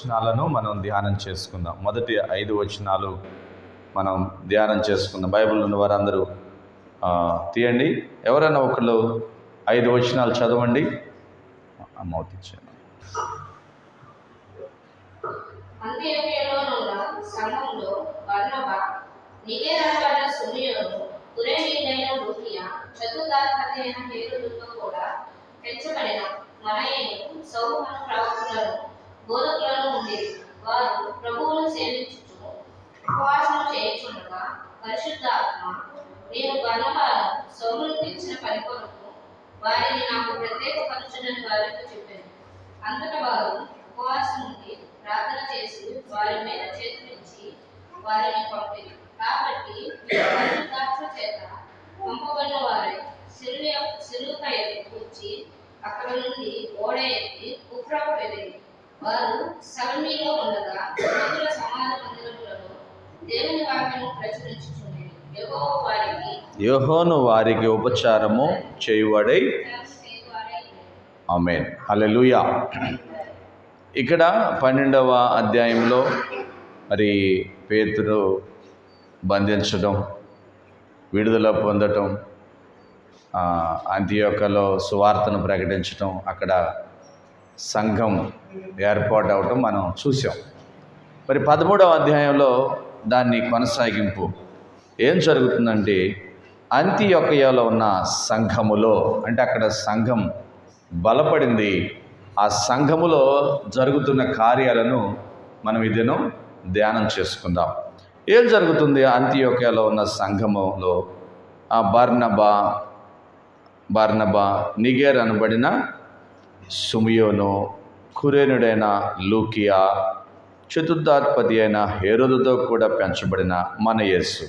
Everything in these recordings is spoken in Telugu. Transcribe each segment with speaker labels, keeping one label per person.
Speaker 1: వచనాలను మనం ధ్యానం చేసుకుందాం. మొదటి ఐదు వచనాలు మనం ధ్యానం చేసుకుందాం. బైబిల్ ఉన్న వారందరూ తీయండి. ఎవరైనా ఒకళ్ళు ఐదు వచనాలు చదవండి. అమౌత్ ఇచ్చాను
Speaker 2: కూడా పెంచబడిన మనయేను సౌహన ప్రవక్తులను బోధకులలో ఉండేది. వారు ప్రభువును సేవించుచు ఉపవాసం చేయించుండగా పరిశుద్ధాత్మ నేను బలవాలను సౌలుకు పని కొరకు వారిని నాకు ప్రత్యేక పరచునని వారితో చెప్పాను. అంతట వారు ఉపవాసం ఉండి ప్రార్థన చేసి వారి మీద చేతులించి వారిని పంపారు కాబట్టి వీరు పరిశుద్ధాత్మ చేత పంపబడిన వారై సిలువ సిలువపై కూర్చి అక్కడ నుండి ఓడ ఎత్తి కుప్రకు వెళ్ళింది వారు సల్మీలో ఉండగా యూదుల సమాజ మందిరములలో దేవుని వాక్యము ప్రచురించుచుండేది యెహోవా వారికి
Speaker 1: యోహోను వారికి ఉపచారము చేయువాడై ఆమెన్. అలెలుయా ఇక్కడ పన్నెండవ అధ్యాయంలో మరి పేతురు బంధించడం విడుదల పొందటం అంత్యోకలో సువార్తను ప్రకటించటం అక్కడ సంఘం ఏర్పాటు అవటం మనం చూసాం మరి పదమూడవ అధ్యాయంలో దాన్ని కొనసాగింపు. ఏం జరుగుతుందంటే అంత్యొకయలో ఉన్న సంఘములో అంటే అక్కడ సంఘం బలపడింది. ఆ సంఘములో జరుగుతున్న కార్యాలను మనం ఇదేను ధ్యానం చేసుకుందాం. ఏం జరుగుతుంది? అంత్యోకలో ఉన్న సంఘములో ఆ బర్ణబ బర్ణబ నిగేర్ అనబడిన సుమియోను కురేనుడైన లూకియా చతుర్థాధిపతి అయిన హేరోదుతో కూడా పెంచబడిన మన యేసు.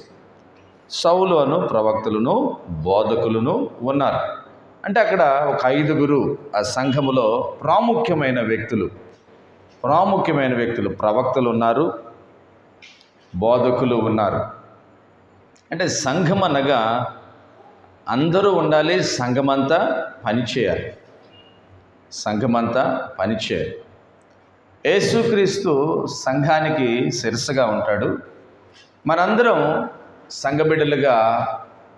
Speaker 1: సౌలు అను ప్రవక్తలను బోధకులను ఉన్నారు. అంటే అక్కడ ఒక ఐదుగురు ఆ సంఘములో ప్రాముఖ్యమైన వ్యక్తులు. ప్రాముఖ్యమైన వ్యక్తులు ప్రవక్తలు ఉన్నారు బోధకులు ఉన్నారు. అంటే సంఘం అనగా అందరూ ఉండాలి సంఘమంతా పనిచేయాలి సంఘమంతా పనిచేయాలి యేసుక్రీస్తు సంఘానికి శిరసగా ఉంటాడు. మనందరం సంఘబిడ్డలుగా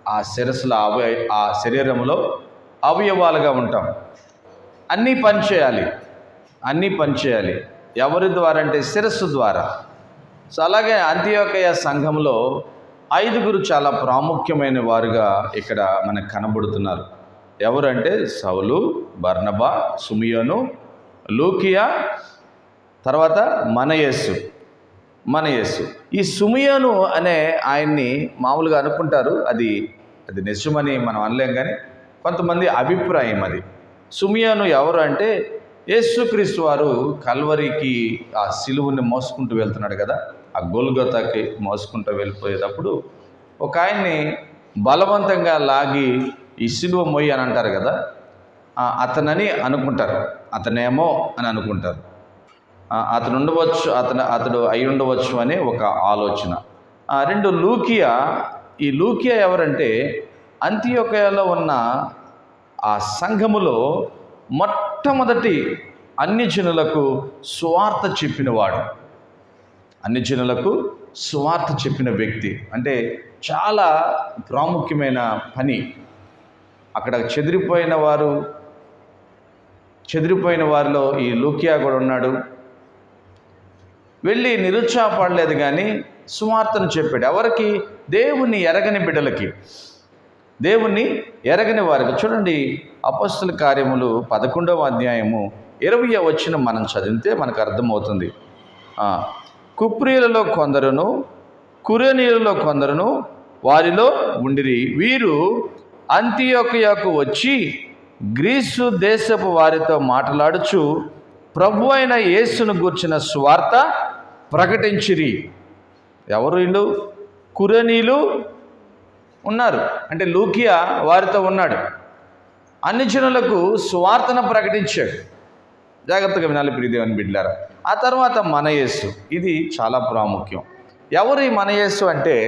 Speaker 1: ఆ శిరస్సుల అవ ఆ శరీరంలో అవయవాలుగా ఉంటాం. అన్నీ పనిచేయాలి అన్నీ పనిచేయాలి ఎవరి ద్వారా అంటే శిరస్సు ద్వారా. సో అలాగే అంత్యోకయ సంఘంలో ఐదుగురు చాలా ప్రాముఖ్యమైన వారుగా ఇక్కడ మనకు కనబడుతున్నారు. ఎవరంటే సౌలు బర్నబా సుమియోను లూకియా తర్వాత మన యేసు. ఈ సుమియోను అనే ఆయన్ని మామూలుగా అనుకుంటారు. అది అది నిజమని మనం అనలేం కానీ కొంతమంది అభిప్రాయం అది. సుమియోను ఎవరు అంటే యేసుక్రీస్తు వారు కల్వరికి ఆ సిలువుని మోసుకుంటూ వెళ్తున్నాడు కదా. ఆ గోల్గొతాకి మోసుకుంటూ వెళ్ళిపోయేటప్పుడు ఒక ఆయన్ని బలవంతంగా లాగి ఈ సిలువ మొయ్యి అని అంటారు కదా. అతనని అనుకుంటారు. అతనేమో అని అనుకుంటారు. అతను ఉండవచ్చు అతను అతడు అయి ఉండవచ్చు అనే ఒక ఆలోచన. రెండు లూకియా ఈ లూకియా ఎవరంటే అంత్యోకయలో ఉన్న ఆ సంఘములో మొట్టమొదటి అన్ని జనులకు స్వార్థ చెప్పినవాడు. అన్ని జనులకు స్వార్థ చెప్పిన వ్యక్తి. అంటే చాలా ప్రాముఖ్యమైన పని. అక్కడ చెదిరిపోయిన వారు చెదిరిపోయిన వారిలో ఈ లూకియా కూడా ఉన్నాడు. వెళ్ళి నిరుత్సాహపడలేదు కానీ సువార్తను చెప్పాడు. ఎవరికి? దేవుని ఎరగని బిడ్డలకి. దేవుణ్ణి ఎరగని వారికి. చూడండి అపస్తుల కార్యములు పదకొండవ అధ్యాయము ఇరవై వచ్చిన మనం చదివితే మనకు అర్థమవుతుంది. కుప్రియులలో కొందరును కురేనీయులలో కొందరును వారిలో ఉండిరి. వీరు అంత్యోకయకు వచ్చి గ్రీసు దేశపు వారితో మాట్లాడుచు ప్రభు అయిన యేసును గూర్చిన స్వార్త ప్రకటించిరి. ఎవరు వీళ్ళు? కురేనీలు ఉన్నారు. అంటే లూకియా వారితో ఉన్నాడు. అన్ని జనులకు స్వార్థను ప్రకటించాడు. జాగ్రత్తగా వినాలి ప్రియదేవని బిడ్డారా ఆ తర్వాత మనయేసు ఇది చాలా ప్రాముఖ్యం. ఎవరు ఈ మనయేసు అంటే?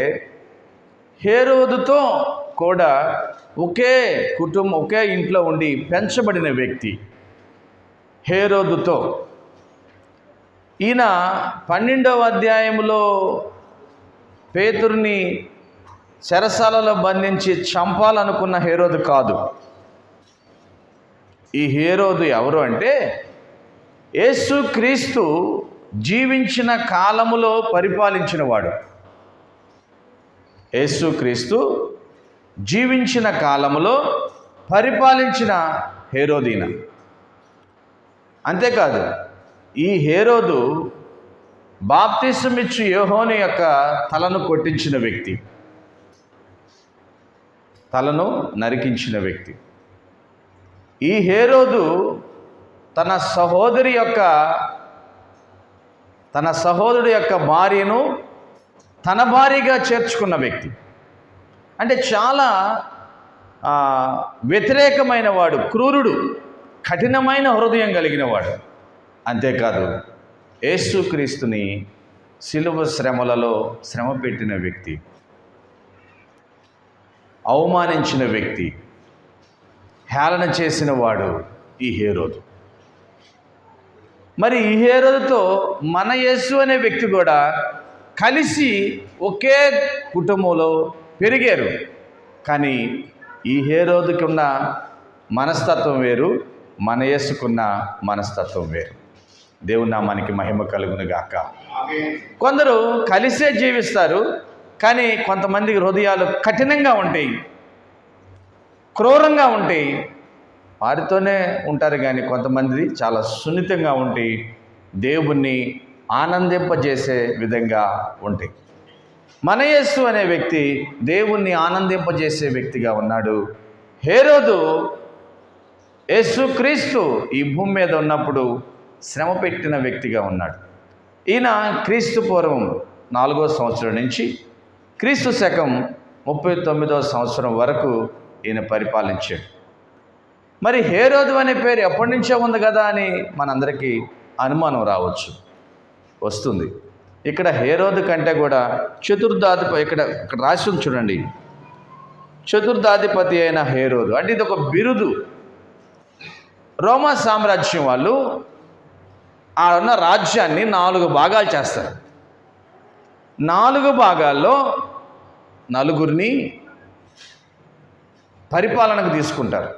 Speaker 1: హేరోదుతో కూడా ఒకే కుటుంబం ఒకే ఇంట్లో ఉండి పెంచబడిన వ్యక్తి. హేరోదుతో. ఈయన పన్నెండవ అధ్యాయంలో పేతుర్ని చెరసాలలో బంధించి చంపాలనుకున్న హేరోదు కాదు. ఈ హేరోదు ఎవరు అంటే యేసు క్రీస్తు జీవించిన కాలములో పరిపాలించినవాడు. యేసు క్రీస్తు జీవించిన కాలములో పరిపాలించిన హేరోదీన అంతేకాదు ఈ హేరోదు బాప్తిసమిచ్చు యోహోని యొక్క తలను కొట్టించిన వ్యక్తి. తలను నరికించిన వ్యక్తి. ఈ హేరోదు తన సహోదరి యొక్క తన సహోదరుడి యొక్క భార్యను తన భార్యగా చేర్చుకున్న వ్యక్తి. అంటే చాలా వ్యతిరేకమైన వాడు క్రూరుడు. కఠినమైన హృదయం కలిగిన వాడు అంతేకాదు యేసుక్రీస్తుని సిలువ శ్రమలలో శ్రమ పెట్టిన వ్యక్తి అవమానించిన వ్యక్తి హేళన చేసిన వాడు ఈ హేరోదు. మరి ఈ హేరోదుతో మన యేసు అనే వ్యక్తి కూడా కలిసి ఒకే కుటుంబంలో పెరిగారు. కానీ ఈ హేరోదుకున్న మనస్తత్వం వేరు మన వేసుకున్న మనస్తత్వం వేరు. దేవుని నామానికి మహిమ కలుగును గాక. కొందరు కలిసే జీవిస్తారు కానీ కొంతమంది హృదయాలు కఠినంగా ఉంటాయి క్రూరంగా ఉంటాయి. వారితోనే ఉంటారు కానీ కొంతమంది చాలా సున్నితంగా ఉంటాయి దేవుణ్ణి ఆనందింపజేసే విధంగా ఉంటాయి. మనయస్సు అనే వ్యక్తి దేవుణ్ణి ఆనందింపజేసే వ్యక్తిగా ఉన్నాడు. హేరోదు యేసుక్రీస్తు ఈ భూమి మీద ఉన్నప్పుడు శ్రమ పెట్టిన వ్యక్తిగా ఉన్నాడు. ఈయన క్రీస్తు పూర్వం నాలుగో సంవత్సరం నుంచి క్రీస్తు శకం ముప్పై తొమ్మిదో సంవత్సరం వరకు ఈయన పరిపాలించాడు. మరి హేరోదు అనే పేరు ఎప్పటి నుంచో ఉంది కదా అని మనందరికీ అనుమానం రావచ్చు వస్తుంది. ఇక్కడ హేరోదు కంటే కూడా చతుర్థాధిపతి ఇక్కడ ఇక్కడ రాసి ఉంది చూడండి. చతుర్థాధిపతి అయిన హేరోదు అంటే ఇది ఒక బిరుదు. రోమా సామ్రాజ్యం వాళ్ళు ఆ ఉన్న రాజ్యాన్ని నాలుగు భాగాలు చేస్తారు. నాలుగు భాగాల్లో నలుగురిని పరిపాలనకు తీసుకుంటారు.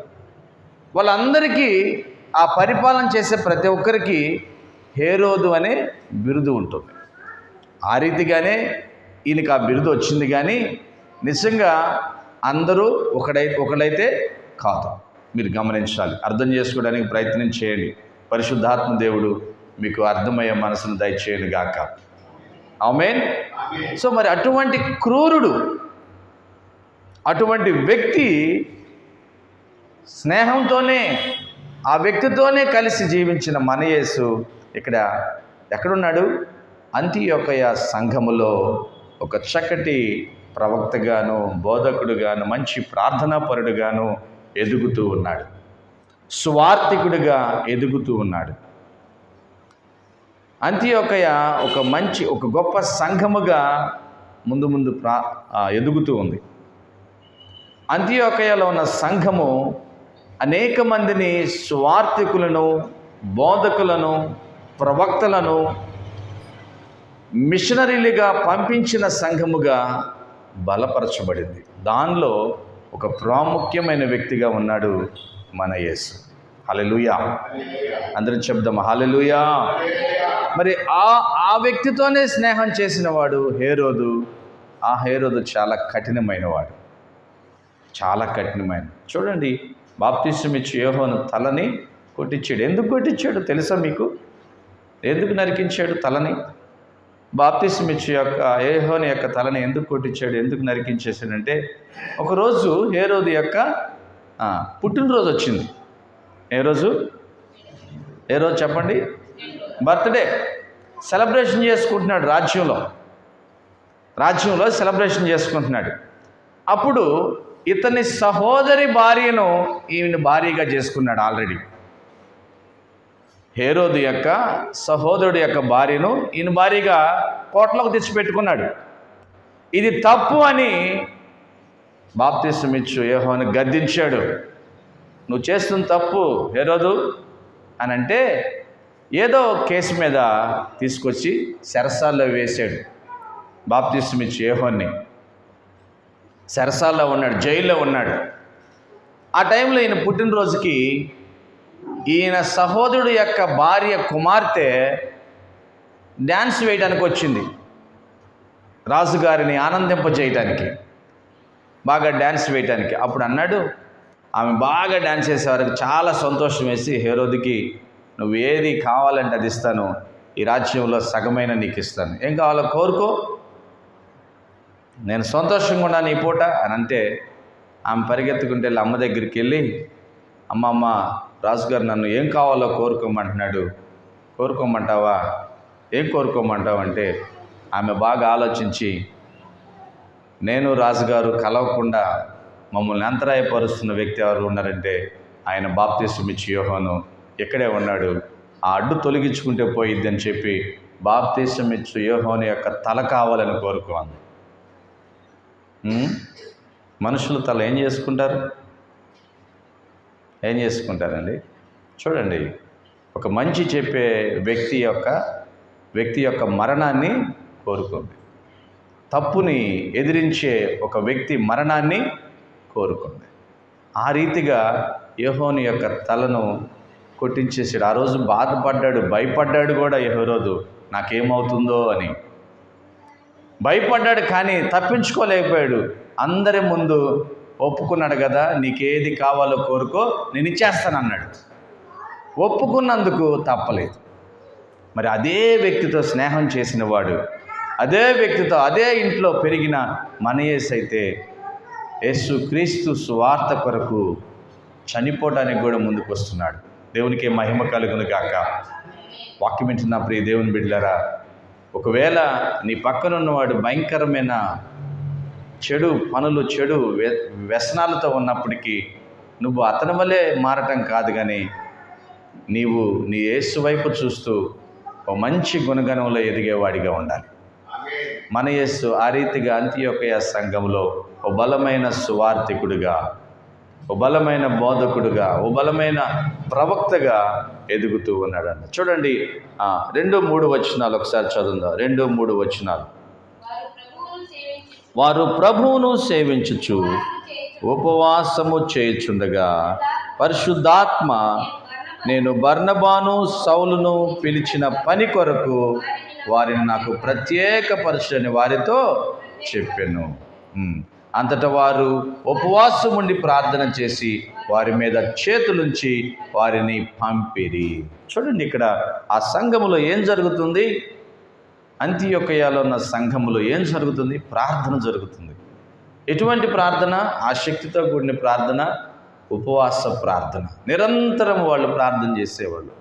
Speaker 1: వాళ్ళందరికీ ఆ పరిపాలన చేసే ప్రతి ఒక్కరికి హేరోదు అనే బిరుదు ఉంటుంది. ఆ రీతిగానే ఈయనకి ఆ బిరుదు వచ్చింది కానీ నిజంగా అందరూ ఒకడై ఒకడైతే కాదు. మీరు గమనించాలి. అర్థం చేసుకోవడానికి ప్రయత్నం చేయండి. పరిశుద్ధాత్మ దేవుడు మీకు అర్థమయ్యే మనసును దయచేయండి గాక. ఆమెన్. సో మరి అటువంటి క్రూరుడు అటువంటి వ్యక్తి స్నేహంతోనే ఆ వ్యక్తితోనే కలిసి జీవించిన మన యేసు ఇక్కడ ఎక్కడున్నాడు? అంత్యొకయ సంఘములో ఒక చక్కటి ప్రవక్తగాను బోధకుడుగాను మంచి ప్రార్థనాపరుడుగాను ఎదుగుతూ ఉన్నాడు. స్వార్థికుడిగా ఎదుగుతూ ఉన్నాడు. అంత్యొకయ ఒక మంచి ఒక గొప్ప సంఘముగా ముందు ముందు ప్రా ఎదుగుతూ ఉంది. అంత్యోకయలో ఉన్న సంఘము అనేక మందిని స్వార్థికులను బోధకులను ప్రవక్తలను మిషనరీలుగా పంపించిన సంఘముగా బలపరచబడింది. దానిలో ఒక ప్రాముఖ్యమైన వ్యక్తిగా ఉన్నాడు మన యేసు. హలలుయా అందరం చెప్దాం హలలుయా మరి ఆ ఆ వ్యక్తితోనే స్నేహం చేసిన వాడు హేరోదు. ఆ హేరోదు చాలా కఠినమైన వాడు చాలా కఠినమైన. చూడండి బాప్తిసం ఇచ్చి యోహోను తలని కొట్టించాడు. ఎందుకు కొట్టించాడు తెలుసా మీకు? ఎందుకు నరికించాడు తలని? బాప్తిస్మిచ్చు యొక్క ఏహోని యొక్క తలని ఎందుకు కొట్టించాడు ఎందుకు నరికించేసాడంటే ఒకరోజు ఏ రోజు యొక్క పుట్టినరోజు వచ్చింది. ఏ రోజు? ఏ రోజు చెప్పండి? బర్త్డే. సెలబ్రేషన్ చేసుకుంటున్నాడు రాజ్యంలో. రాజ్యంలో సెలబ్రేషన్ చేసుకుంటున్నాడు. అప్పుడు ఇతని సహోదరి భార్యను ఈయన భార్యగా చేసుకున్నాడు ఆల్రెడీ. హేరోదు యొక్క సహోదరుడు యొక్క భార్యను ఈయన భార్యగా కోట్లకు తెచ్చిపెట్టుకున్నాడు. ఇది తప్పు అని బాప్తిసమిచ్చు యోహోని గద్దించాడు. నువ్వు చేస్తున్న తప్పు హేరోదు అని అంటే ఏదో కేసు మీద తీసుకొచ్చి సెరసాల్లో వేసాడు బాప్తిస్మ్ ఇచ్చి యోహోన్ని. సెరసాల్లో ఉన్నాడు జైల్లో ఉన్నాడు. ఆ టైంలో ఈయన పుట్టినరోజుకి ఈయన సహోదరుడు యొక్క భార్య కుమార్తె డ్యాన్స్ వేయడానికి వచ్చింది. రాజుగారిని ఆనందింపజేయటానికి బాగా డ్యాన్స్ వేయటానికి. అప్పుడు అన్నాడు ఆమె బాగా డ్యాన్స్ చేసేవారికి చాలా సంతోషం వేసి హేరోదికి నువ్వు ఏది కావాలంటే అది ఇస్తాను. ఈ రాజ్యంలో సగమైన నీకు ఇస్తాను. ఏం కావాలో కోరుకో. నేను సంతోషంగా ఉన్నాను ఈ పూట అని అంటే ఆమె పరిగెత్తుకుంటే వెళ్ళి అమ్మ దగ్గరికి వెళ్ళి అమ్మమ్మ రాజుగారు నన్ను ఏం కావాలో కోరుకోమంటున్నాడు. కోరుకోమంటావా? ఏం కోరుకోమంటావంటే ఆమె బాగా ఆలోచించి నేను రాజుగారు కలవకుండా మమ్మల్ని అంతరాయపరుస్తున్న వ్యక్తి ఎవరు ఉన్నారంటే ఆయన బాప్తీసమిచ్చి యోహోను. ఇక్కడే ఉన్నాడు. ఆ అడ్డు తొలగించుకుంటే పోయిద్ది అని చెప్పి బాప్తీసమిచ్చు యోహోని యొక్క తల కావాలని కోరుకోంది. మనుషులు తల ఏం చేసుకుంటారు? ఏం చేసుకుంటారండి? చూడండి ఒక మంచి చెప్పే వ్యక్తి యొక్క వ్యక్తి యొక్క మరణాన్ని కోరుకుంది తప్పుని ఎదిరించే ఒక వ్యక్తి మరణాన్ని కోరుకుంది ఆ రీతిగా యహోని యొక్క తలను కొట్టించేసాడు. ఆ రోజు బాధపడ్డాడు భయపడ్డాడు కూడా యహోరోజు నాకేమవుతుందో అని. భయపడ్డాడు కానీ తప్పించుకోలేకపోయాడు. అందరి ముందు ఒప్పుకున్నాడు కదా నీకేది కావాలో కోరుకో నేను ఇచ్చేస్తాను అన్నాడు ఒప్పుకున్నందుకు తప్పలేదు. మరి అదే వ్యక్తితో స్నేహం చేసిన వాడు అదే వ్యక్తితో అదే ఇంట్లో పెరిగిన మనయేస్ అయితే యేసు క్రీస్తు స్వార్థ కొరకు చనిపోవడానికి కూడా ముందుకు వస్తున్నాడు దేవునికి మహిమ కలుగును కాక వాక్యం వింటున్న ప్రియ దేవుని బిడ్డలారా ఒకవేళ నీ పక్కనున్నవాడు భయంకరమైన చెడు పనులు చెడు వ్య- వ్యసనాలతో ఉన్నప్పటికీ నువ్వు అతని వల్లే మారటం కాదు కానీ నీవు నీ యేసు వైపు చూస్తూ ఓ మంచి గుణగణంలో ఎదిగేవాడిగా ఉండాలి. మన యేసు ఆ రీతిగా అంత్యోకయ సంఘంలో ఓ బలమైన సువార్థికుడిగా ఓ బలమైన బోధకుడుగా ఓ బలమైన ప్రవక్తగా ఎదుగుతూ ఉన్నాడన్న. చూడండి రెండు మూడు వచనాలు ఒకసారి చదువుందా. రెండు మూడు వచనాలు.
Speaker 2: వారు ప్రభువును
Speaker 1: సేవించుచు ఉపవాసము చేయుచుండగా పరిశుద్ధాత్మ నేను బర్ణబాను సౌలును పిలిచిన పని కొరకు వారిని నాకు ప్రత్యేక పరచుని వారితో చెప్పాను. అంతటా వారు ఉపవాసం ఉండి ప్రార్థన చేసి వారి మీద చేతులుంచి వారిని పంపిరి. చూడండి ఇక్కడ ఆ సంఘములో ఏం జరుగుతుంది? అంత్యొక్కయాలో ఉన్న సంఘములో ఏం జరుగుతుంది? ప్రార్థన జరుగుతుంది. ఎటువంటి ప్రార్థన? ఆశక్తితో కూడిన ప్రార్థన ఉపవాస ప్రార్థన. నిరంతరం వాళ్ళు ప్రార్థన చేసేవాళ్ళు.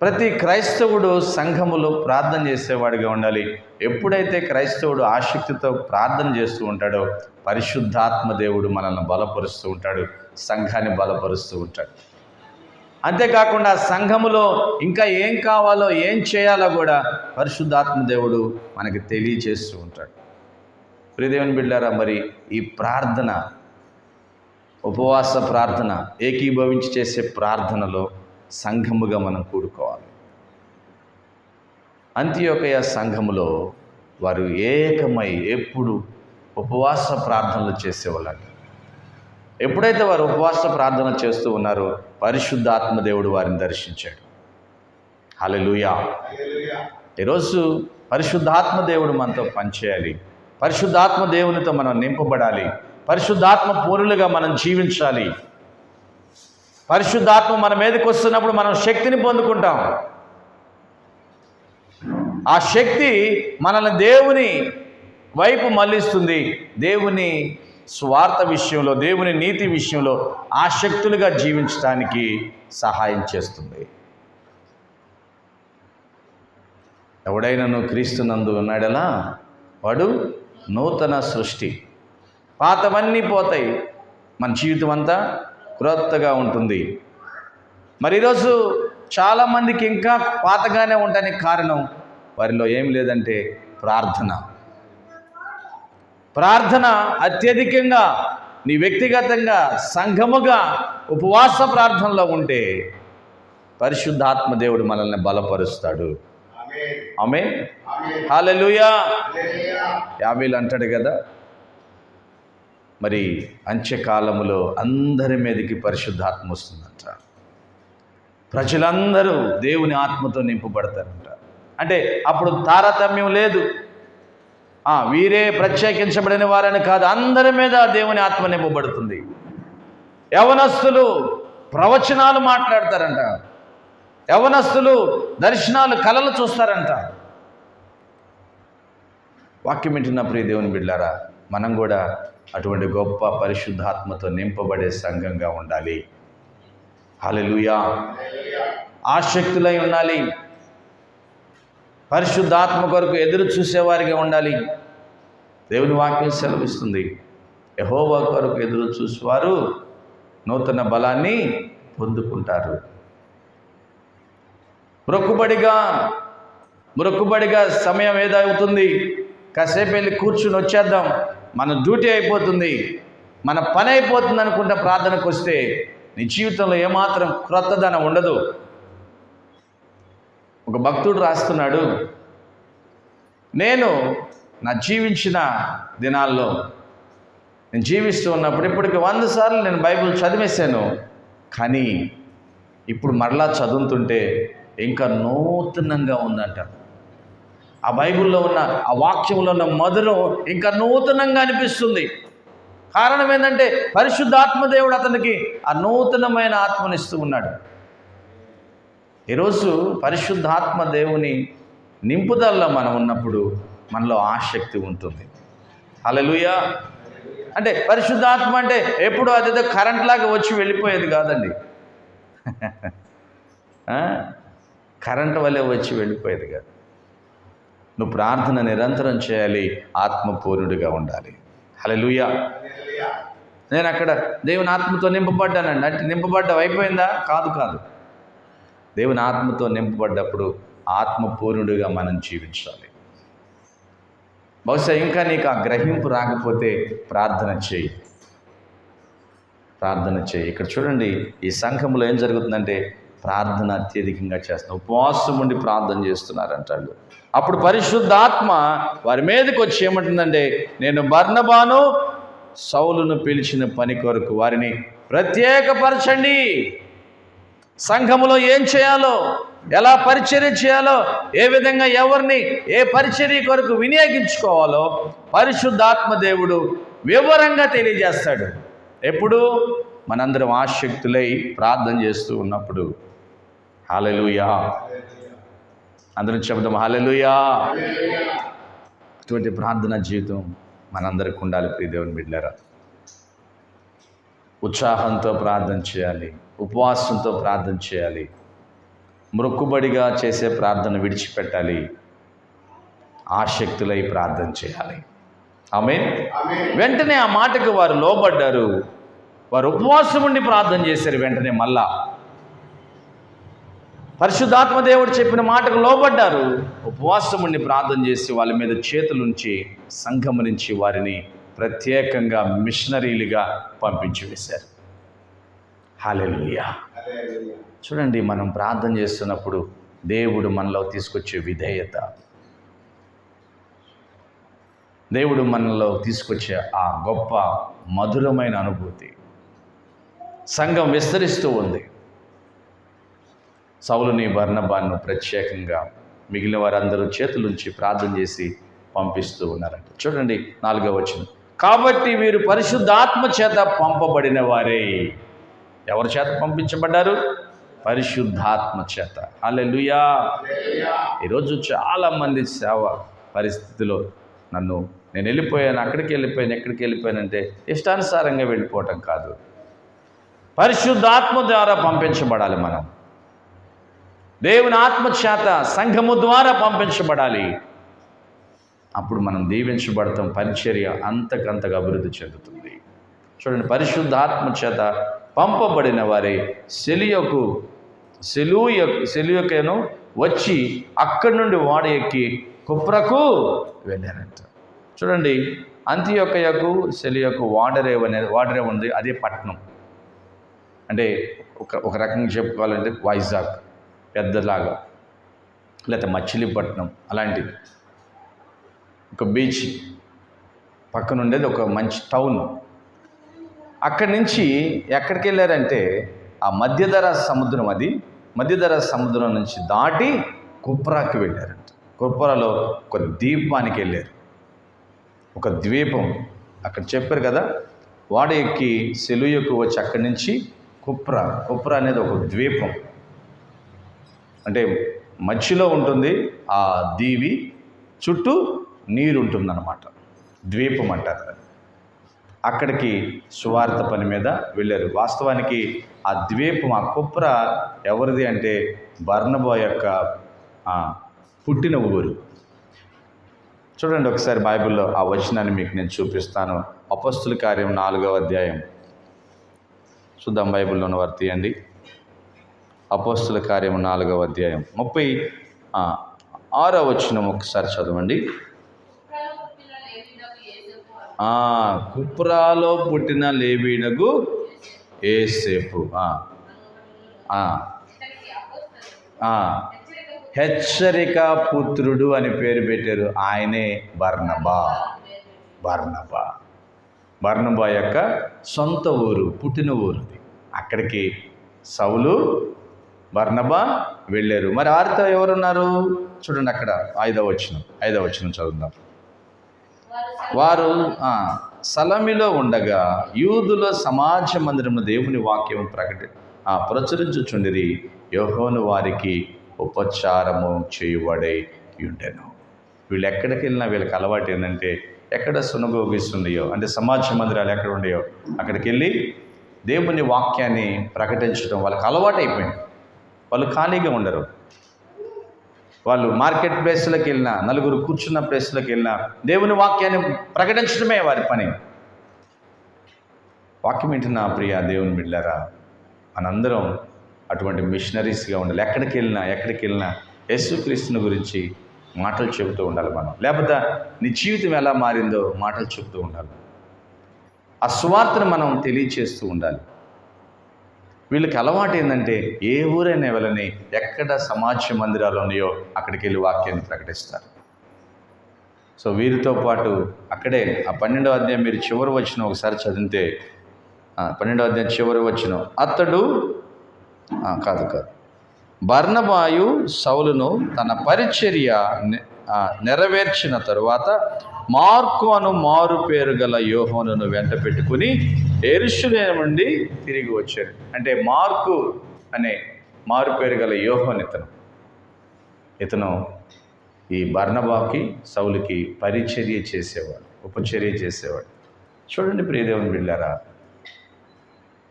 Speaker 1: ప్రతి క్రైస్తవుడు సంఘములో ప్రార్థన చేసేవాడిగా ఉండాలి. ఎప్పుడైతే క్రైస్తవుడు ఆసక్తితో ప్రార్థన చేస్తూ ఉంటాడో పరిశుద్ధాత్మ దేవుడు మనల్ని బలపరుస్తూ ఉంటాడు సంఘాన్ని బలపరుస్తూ ఉంటాడు. అంతేకాకుండా సంఘములో ఇంకా ఏం కావాలో ఏం చేయాలో కూడా పరిశుద్ధాత్మ దేవుడు మనకి తెలియచేస్తూ ఉంటాడు. ప్రియదేవుని బిడ్డారా మరి ఈ ప్రార్థన ఉపవాస ప్రార్థన ఏకీభవించి చేసే ప్రార్థనలో సంఘముగా మనం కూడుకోవాలి. అంత్యోకయ సంఘములో వారు ఏకమై ఎప్పుడు ఉపవాస ప్రార్థనలు చేసేవాళ్ళంట. ఎప్పుడైతే వారు ఉపవాస ప్రార్థన చేస్తూ ఉన్నారో పరిశుద్ధాత్మ దేవుడు వారిని దర్శించాడు. హలలుయా ఈరోజు పరిశుద్ధాత్మ దేవుడు మనతో పనిచేయాలి. పరిశుద్ధాత్మ దేవునితో మనం నింపబడాలి. పరిశుద్ధాత్మ పూర్ణులుగా మనం జీవించాలి. పరిశుద్ధాత్మ మన మీదకి వస్తున్నప్పుడు మనం శక్తిని పొందుకుంటాం. ఆ శక్తి మనల్ని దేవుని వైపు మళ్ళిస్తుంది. దేవుని స్వార్థ విషయంలో దేవుని నీతి విషయంలో ఆసక్తులుగా జీవించడానికి సహాయం చేస్తుంది. ఎవడైనా క్రీస్తునందు ఉన్నాడలా వాడు నూతన సృష్టి. పాతవన్నీ పోతాయి. మన జీవితం అంతా క్రొత్తగా ఉంటుంది. మరి ఈరోజు చాలామందికి ఇంకా పాతగానే ఉండడానికి కారణం వారిలో ఏం లేదంటే ప్రార్థన. ప్రార్థన అత్యధికంగా నీ వ్యక్తిగతంగా సంఘముగా ఉపవాస ప్రార్థనలో ఉంటే పరిశుద్ధాత్మ దేవుడు మనల్ని బలపరుస్తాడు. ఆమె హాలెలుయా యాబీలు అంటాడు కదా. మరి అంత్యకాలములో అందరి మీదకి పరిశుద్ధాత్మ వస్తుందంట. ప్రజలందరూ దేవుని ఆత్మతో నింపబడతారంట. అంటే అప్పుడు తారతమ్యం లేదు. వీరే ప్రత్యేకించబడిన వారని కాదు అందరి మీద దేవుని ఆత్మ నింపబడుతుంది. యవనస్తులు ప్రవచనాలు మాట్లాడతారంట. యవనస్తులు దర్శనాలు కలలు చూస్తారంట. వాక్యం వింటున్న ప్రియ దేవుని బిడ్డారా మనం కూడా అటువంటి గొప్ప పరిశుద్ధాత్మతో నింపబడే సంఘంగా ఉండాలి. హల్లెలూయా. ఆసక్తులై ఉండాలి. పరిశుద్ధాత్మ కొరకు ఎదురు చూసేవారిగా ఉండాలి. దేవుని వాక్యం సెలవిస్తుంది. యహోవా కొరకు ఎదురు చూసేవారు నూతన బలాన్ని పొందుకుంటారు. మొక్కుబడిగా మొక్కుబడిగా సమయం ఏదవుతుంది? కాసేపు వెళ్ళి కూర్చుని వచ్చేద్దాం. మన డ్యూటీ అయిపోతుంది. మన పని అయిపోతుంది అనుకుంటే ప్రార్థనకు వస్తే నీ జీవితంలో ఏమాత్రం క్రొత్తదనం ఉండదు. ఒక భక్తుడు రాస్తున్నాడు నేను నా జీవించిన దినాల్లో నేను జీవిస్తూ ఉన్నప్పుడు ఇప్పటికి వంద సార్లు నేను బైబిల్ చదివేశాను. కానీ ఇప్పుడు మరలా చదువుతుంటే ఇంకా నూతనంగా ఉందంట. ఆ బైబిల్లో ఉన్న ఆ వాక్యంలో ఉన్న మధురం ఇంకా నూతనంగా అనిపిస్తుంది. కారణం ఏంటంటే పరిశుద్ధాత్మ దేవుడు అతనికి ఆ నూతనమైన ఆత్మనిస్తూ ఉన్నాడు. ఈరోజు పరిశుద్ధాత్మ దేవుని నింపుదల్లో మనం ఉన్నప్పుడు మనలో ఆసక్తి ఉంటుంది. అలలుయా అంటే పరిశుద్ధాత్మ అంటే ఎప్పుడు అదేదో కరెంట్ లాగా వచ్చి వెళ్ళిపోయేది కాదండి. కరెంట్ వల్లే వచ్చి వెళ్ళిపోయేది కాదు. నువ్వు ప్రార్థన నిరంతరం చేయాలి ఆత్మపూర్ణుడిగా ఉండాలి. హలలుయా నేను అక్కడ దేవుని ఆత్మతో నింపబడ్డానండి. అంటే నింపబడ్డం అయిపోయిందా? కాదు కాదు. దేవుని ఆత్మతో నింపబడ్డప్పుడు ఆత్మపూర్ణుడిగా మనం జీవించాలి. బహుశా ఇంకా నీకు ఆ గ్రహింపు రాకపోతే ప్రార్థన చేయి. ప్రార్థన చేయి. ఇక్కడ చూడండి ఈ సంఘంలో ఏం జరుగుతుందంటే ప్రార్థన అత్యధికంగా చేస్తున్నారు. ఉపవాసం ఉండి ప్రార్థన చేస్తున్నారంటాడు అప్పుడు పరిశుద్ధాత్మ వారి మీదకి వచ్చి ఏమంటుందంటే నేను బర్ణబాను సౌలును పిలిచిన పని కొరకు వారిని ప్రత్యేకపరచండి. సంఘములో ఏం చేయాలో ఎలా పరిచర్య చేయాలో ఏ విధంగా ఎవరిని ఏ పరిచర్య కొరకు వినియోగించుకోవాలో పరిశుద్ధాత్మ దేవుడు వివరంగా తెలియజేస్తాడు. ఎప్పుడు? మనందరం ఆసక్తులై ప్రార్థన చేస్తూ ఉన్నప్పుడు. హాలెలుయా అందరం చెబుదాం హాలెలుయా అటువంటి ప్రార్థన జీవితం మనందరికి ఉండాలి ప్రియదేవుని బిడ్డారా ఉత్సాహంతో ప్రార్థన చేయాలి. ఉపవాసంతో ప్రార్థన చేయాలి. మొక్కుబడిగా చేసే ప్రార్థన విడిచిపెట్టాలి. ఆసక్తులై ప్రార్థన చేయాలి. ఆమె వెంటనే ఆ మాటకు వారు లోబడ్డారు. వారు ఉపవాసం ఉండి ప్రార్థన చేశారు. వెంటనే మళ్ళా పరిశుద్ధాత్మ దేవుడు చెప్పిన మాటకు లోబడ్డారు. ఉపవాసం ఉండి ప్రార్థన చేసి వాళ్ళ మీద చేతులుంచి సంఘం నుంచి వారిని ప్రత్యేకంగా మిషనరీలుగా పంపించి వేశారు హాలెలుయా. చూడండి మనం ప్రార్థన చేస్తున్నప్పుడు దేవుడు మనలో తీసుకొచ్చే విధేయత. దేవుడు మనలో తీసుకొచ్చే ఆ గొప్ప మధురమైన అనుభూతి. సంఘం విస్తరిస్తూ ఉంది. సౌలుని వర్ణబాను ప్రత్యేకంగా మిగిలిన వారందరూ చేతులుంచి ప్రార్థన చేసి పంపిస్తూ ఉన్నారంట. చూడండి నాలుగవ వచ్చింది కాబట్టి వీరు పరిశుద్ధాత్మ చేత పంపబడిన వారే. ఎవరి చేత పంపించబడ్డారు? పరిశుద్ధాత్మ చేత. అల్లెలుయా ఈరోజు చాలామంది సేవ పరిస్థితిలో నన్ను నేను వెళ్ళిపోయాను అక్కడికి వెళ్ళిపోయాను ఎక్కడికి వెళ్ళిపోయానంటే ఇష్టానుసారంగా వెళ్ళిపోవటం కాదు. పరిశుద్ధాత్మ ద్వారా పంపించబడాలి మనం. దేవుని ఆత్మ చేత సంఘము ద్వారా పంపించబడాలి. అప్పుడు మనం దీవించబడతాం పరిచర్య అంతకంతగా అభివృద్ధి చెందుతుంది. చూడండి పరిశుద్ధాత్మ చేత పంపబడిన వారి. సెలియకు సెలుయ సెలియకను వచ్చి అక్కడి నుండి వాడ ఎక్కి కుప్రకు వెళ్ళారంట. చూడండి అంత్యొక్కయకు సెలియకు వాడరేవ్ అనే వాడరేవ్ ఉంది అదే పట్టణం అంటే ఒక ఒక రకంగా చెప్పుకోవాలంటే వైజాగ్ పెద్దలాగా. లేకపోతే మచిలీపట్నం అలాంటిది. ఒక బీచ్ పక్కన ఉండేది ఒక మంచి టౌన్. అక్కడి నుంచి ఎక్కడికి వెళ్ళారంటే ఆ మధ్యధర సముద్రం అది మధ్యధర సముద్రం నుంచి దాటి కుప్రాకి వెళ్ళారంట. కుప్రాలో ఒక ద్వీపానికి వెళ్ళారు. ఒక ద్వీపం. అక్కడ చెప్పారు కదా వాడ ఎక్కి సెలుయకు వచ్చి అక్కడి నుంచి కుప్ర. కుప్రా అనేది ఒక ద్వీపం. అంటే మధ్యలో ఉంటుంది ఆ దీవి చుట్టూ నీరు ఉంటుందన్నమాట. ద్వీపం అంటారు దాన్ని. అక్కడికి సువార్త పని మీద వెళ్ళారు. వాస్తవానికి ఆ ద్వీపం ఆ కుప్ర ఎవరిది అంటే బర్ణబో యొక్క పుట్టిన ఊరు. చూడండి ఒకసారి బైబిల్లో ఆ వచనాన్ని మీకు నేను చూపిస్తాను. అపస్తుల కార్యం నాలుగవ అధ్యాయం. చూద్దాం బైబిల్లో ఉన్న వారు తీయండి. అపోస్తుల కార్యం నాలుగవ అధ్యాయం. ముప్పై ఆరో వచనం ఒకసారి చదవండి. ఆ, కుప్రాలో పుట్టిన లేవీనగు ఏసేపు. హెచ్చరిక పుత్రుడు అని పేరు పెట్టారు. ఆయనే బర్ణబా. బర్ణబా. బర్ణబా యొక్క సొంత ఊరు పుట్టిన ఊరుది అక్కడికి సౌలు బర్ణబా వెళ్ళారు. మరి ఆరితో ఎవరున్నారు? చూడండి అక్కడ ఐదవ వచ్చిన ఐదవ వచ్చిన చదువుదాం. వారు సలమిలో ఉండగా యూదుల సమాజ మందిరమున దేవుని వాక్యం ప్రకటి ప్రచురించుచుండిరి యోహోను వారికి ఉపచారము చేయబడే ఉండెను వీళ్ళు ఎక్కడికి వెళ్ళినా వీళ్ళకి అలవాటు ఏంటంటే ఎక్కడ సునగోగిస్ అంటే సమాజ మందిరాలు ఎక్కడ ఉన్నాయో అక్కడికి వెళ్ళి దేవుని వాక్యాన్ని ప్రకటించడం వాళ్ళకి అలవాటు అయిపోయింది వాళ్ళు ఖాళీగా ఉండరు. వాళ్ళు మార్కెట్ ప్లేస్లోకి వెళ్ళినా నలుగురు కూర్చున్న ప్లేస్లోకి వెళ్ళినా దేవుని వాక్యాన్ని ప్రకటించడమే వారి పని. వాక్యం వింటున్న ప్రియ దేవుని బిడ్డారా మనందరం అటువంటి మిషనరీస్గా ఉండాలి. ఎక్కడికి వెళ్ళినా ఎక్కడికి వెళ్ళినా యేసుక్రీస్తుని గురించి మాటలు చెబుతూ ఉండాలి మనం. లేకపోతే నీ జీవితం ఎలా మారిందో మాటలు చెబుతూ ఉండాలి. ఆ సువార్తను మనం తెలియచేస్తూ ఉండాలి. వీళ్ళకి అలవాటు ఏంటంటే ఏ ఊరైనా వెళ్ళని ఎక్కడ సమాజ మందిరాలు ఉన్నాయో అక్కడికి వెళ్ళి వాక్యాన్ని ప్రకటిస్తారు. సో వీరితో పాటు అక్కడే ఆ పన్నెండో అధ్యాయం మీరు చివరి వచ్చిన ఒకసారి చదివితే పన్నెండో అధ్యాయం చివరి వచ్చిన అతడు కాదు కాదు బర్ణబాయు సౌలును తన పరిచర్య నెరవేర్చిన తరువాత మార్కు అను మారు పేరు గల యోహోను వెంట పెట్టుకుని ఎరుషులే నుండి తిరిగి వచ్చాడు అంటే మార్కు అనే మారు పేరు గల యోహన్ ఇతను. ఇతను ఈ బర్ణబాకి సౌలుకి పరిచర్య చేసేవాడు ఉపచర్య చేసేవాడు. చూడండి ప్రియదేవుని బిళ్ళారా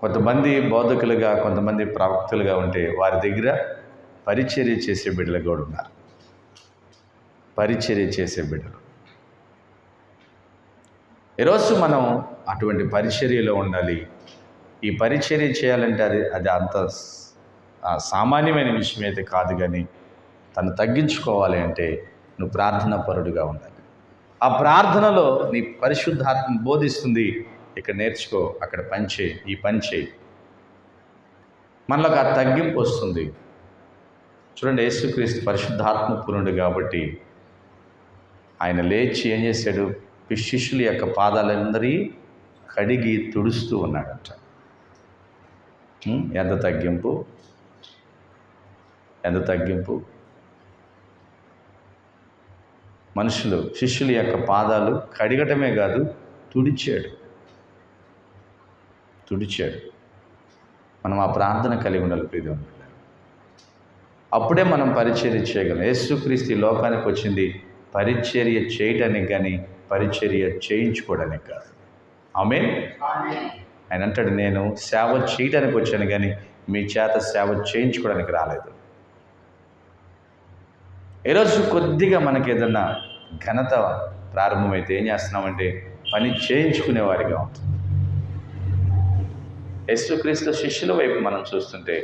Speaker 1: కొంతమంది బోధకులుగా కొంతమంది ప్రవక్తలుగా ఉంటే వారి దగ్గర పరిచర్య చేసే బిడ్డలు కూడా ఉన్నారు. పరిచర్య చేసే బిడ్డలు. ఈరోజు మనం అటువంటి పరిచర్యలో ఉండాలి. ఈ పరిచర్య చేయాలంటే అది అది అంత సామాన్యమైన విషయం అయితే కాదు కానీ తను తగ్గించుకోవాలి అంటే నువ్వు ప్రార్థనా పరుడుగా ఉండాలి. ఆ ప్రార్థనలో నీ పరిశుద్ధాత్మ బోధిస్తుంది. ఇక్కడ నేర్చుకో అక్కడ పంచే ఈ పని చేయి. మనలోకి ఆ తగ్గింపు వస్తుంది. చూడండి యేసుక్రీస్తు పరిశుద్ధాత్మ పూర్ణుడు కాబట్టి ఆయన లేచి ఏం చేశాడు? శిష్యుల యొక్క పాదాలందరి కడిగి తుడుస్తూ ఉన్నాడంట. ఎంత తగ్గింపు? ఎంత తగ్గింపు? మనుషులు శిష్యుల యొక్క పాదాలు కడిగటమే కాదు తుడిచాడు. తుడిచాడు. మనం ఆ ప్రార్థన కలిగి ఉండాలి ప్రీతం అప్పుడే మనం పరిచర్య చేయగలం. యేసుక్రీస్తు లోకానికి వచ్చింది పరిచర్య చేయటానికి కానీ పరిచర్య చేయించుకోవడానికి కాదు. ఆమె ఆయన అంటాడు నేను సేవ చేయడానికి వచ్చాను కానీ మీ చేత సేవ చేయించుకోవడానికి రాలేదు. ఈరోజు కొద్దిగా మనకి ఏదన్నా ఘనత ప్రారంభమైతే ఏం చేస్తున్నామంటే పని చేయించుకునే వారిగా ఉంటుంది యేసుక్రీస్తు శిష్యుల వైపు మనం చూస్తుంటే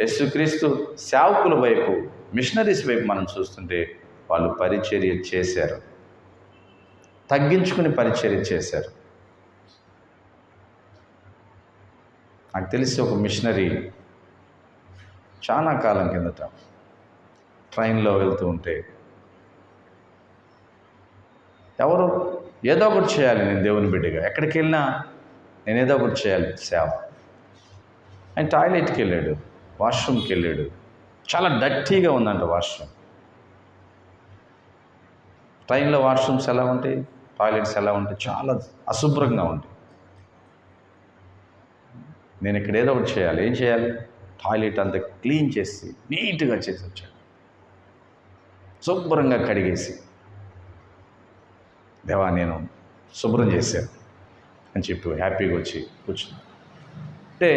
Speaker 1: యేసుక్రీస్తు సేవకుల వైపు మిషనరీస్ వైపు మనం చూస్తుంటే వాళ్ళు పరిచర్య చేశారు. తగ్గించుకుని పరిచర్య చేశారు. నాకు తెలిసి ఒక మిషనరీ చాలా కాలం కిందట ట్రైన్లో వెళ్తూ ఉంటే ఎవరు ఏదో ఒకటి చేయాలి నేను దేవుని బిడ్డగా. ఎక్కడికి వెళ్ళినా నేను ఏదో ఒకటి చేయాలి సేవ ఆయన టాయిలెట్కి వెళ్ళాడు వాష్రూమ్కి వెళ్ళాడు. చాలా డట్టీగా ఉందంట వాష్రూమ్. ట్రైన్లో వాష్రూమ్స్ ఎలా ఉంటాయి? టాయిలెట్స్ ఎలా ఉంటాయి? చాలా అశుభ్రంగా ఉంటాయి. నేను ఇక్కడ ఏదో ఒకటి చేయాలి. ఏం చేయాలి? టాయిలెట్ అంతా క్లీన్ చేసి నీట్గా చేసి వచ్చాను. శుభ్రంగా కడిగేసి. దేవా నేను శుభ్రం చేశాను అని చెప్పి హ్యాపీగా వచ్చి కూర్చున్నాను అంటే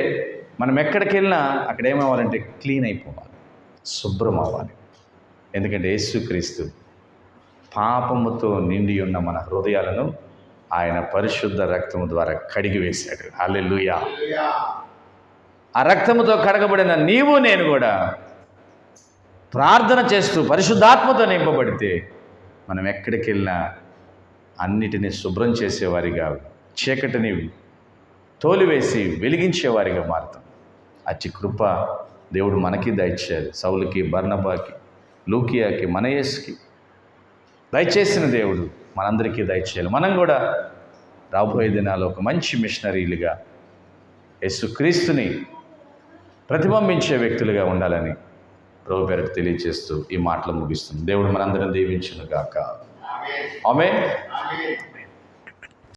Speaker 1: మనం ఎక్కడికి వెళ్ళినా అక్కడ ఏమవ్వాలంటే క్లీన్ అయిపోవాలి. శుభ్రం అవ్వాలి. ఎందుకంటే యేసుక్రీస్తు పాపముతో నిండి ఉన్న మన హృదయాలను ఆయన పరిశుద్ధ రక్తము ద్వారా కడిగి వేశాడు. హల్లెలూయా. ఆ రక్తముతో కడగబడిన నీవు నేను కూడా ప్రార్థన చేస్తూ పరిశుద్ధాత్మతో నింపబడితే మనం ఎక్కడికి వెళ్ళినా అన్నిటినీ శుభ్రం చేసేవారిగా చీకటిని తోలివేసి వెలిగించేవారిగా మారుతాం. అచ్చి కృప దేవుడు మనకి దయచేయాలి. సౌలుకి బర్ణబాకి లూకియాకి మనయేస్కి దయచేసిన దేవుడు మనందరికీ దయచేయాలి. మనం కూడా రాబోయే దినాల్లో ఒక మంచి మిషనరీలుగా యేసుక్రీస్తుని ప్రతిబింబించే వ్యక్తులుగా ఉండాలని ప్రభు పేరకు తెలియజేస్తూ ఈ మాటలు ముగిస్తుంది దేవుడు మనందరం దీవించును గాక ఆమె